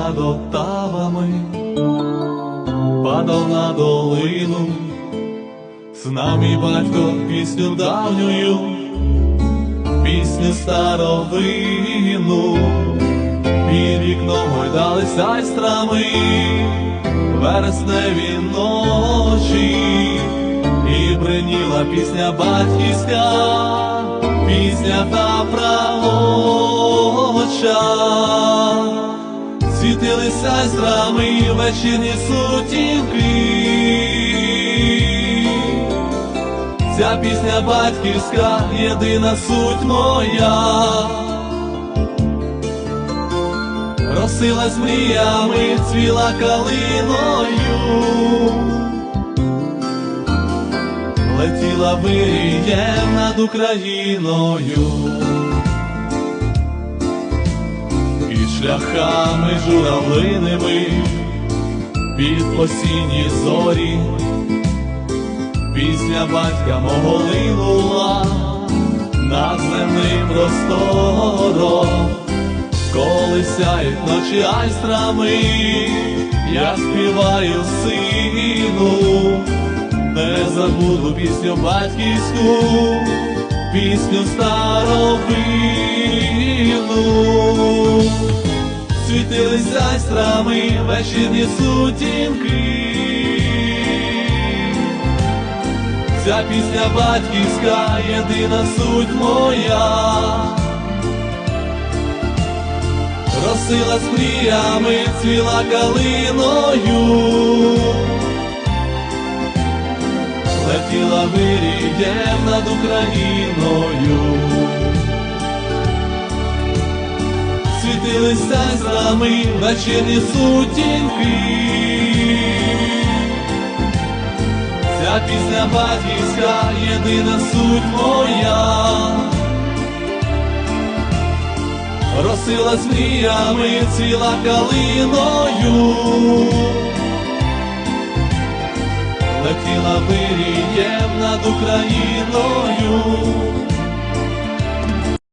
над Отавами, падав на долину, знав мій батько пісню давнюю, пісню старовину, під вікном гойдались айстрами, вересневі ночі, і бриніла пісня батьківська, пісня та правоча. Світилися айстрами вечірні сутінки. Ця пісня батьківська, єдина суть моя. Росилась мріями, цвіла калиною, летіла вирієм над Україною. Шляхами журавлиними під осінні зорі. Пісня батька мого линула над земним простором, коли сяють ночі айстрами, я співаю сину, не забуду пісню батьківську, пісню старовину. Світилися айстрами вечірні сутінки. Ця пісня батьківська, єдина суть моя. Росила з мріями, цвіла калиною, летіла вирієм над Україною. Світилися з нами вечірні сутінки. Ця пісня батьківська, єдина суть моя. Росила з мріями, ціла калиною. Летіла вирієм над Україною.